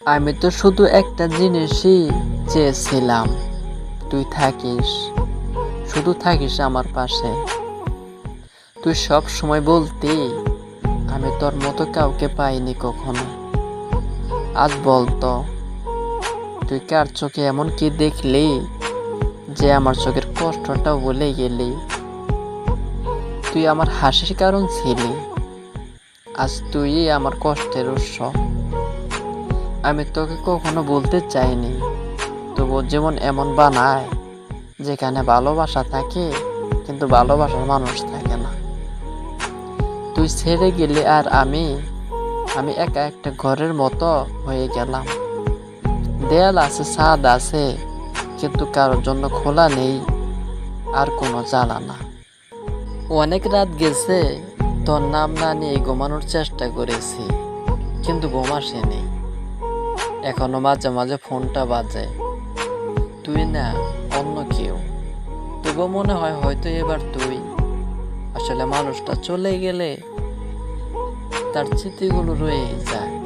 আমি তো শুধু একটা জিনিসই চেয়েছিলাম। তুই থাকিস, শুধু থাকিস আমার পাশে। তুই সব সময় বলতি, আমি তোর মতো কাউকে পাইনি কখনো। আজ বলতো, তুই কার চোখে এমন কি দেখলি যে আমার চোখের কষ্টটাও বলে গেলি? তুই আমার হাসির কারণ ছিলি। আজ তুই আমার কষ্টের উৎস। আমি তোকে কখনো বলতে চাইনি। তবু যেমন এমন বানায়, যেখানে ভালোবাসা থাকে, কিন্তু ভালোবাসার মানুষ থাকে না। তুই ছেড়ে গেলে আর আমি আমি একা একটা ঘরের মতো হয়ে গেলাম। দেয়াল আছে, ছাদ আছে, কিন্তু কারোর জন্য খোলা নেই, আর কোনো জ্বালা না। অনেক রাত গেছে, তোর নাম না নিয়ে ঘুমানোর চেষ্টা করেছি, কিন্তু ঘুম আসেনি। এখনও মাঝে মাঝে ফোনটা বাজে। তুই না, অন্য কেউ। তবু মনে হয় হয়তো এবার তুই। আসলে মানুষটা চলে গেলে তার স্মৃতিগুলো রয়ে যায়।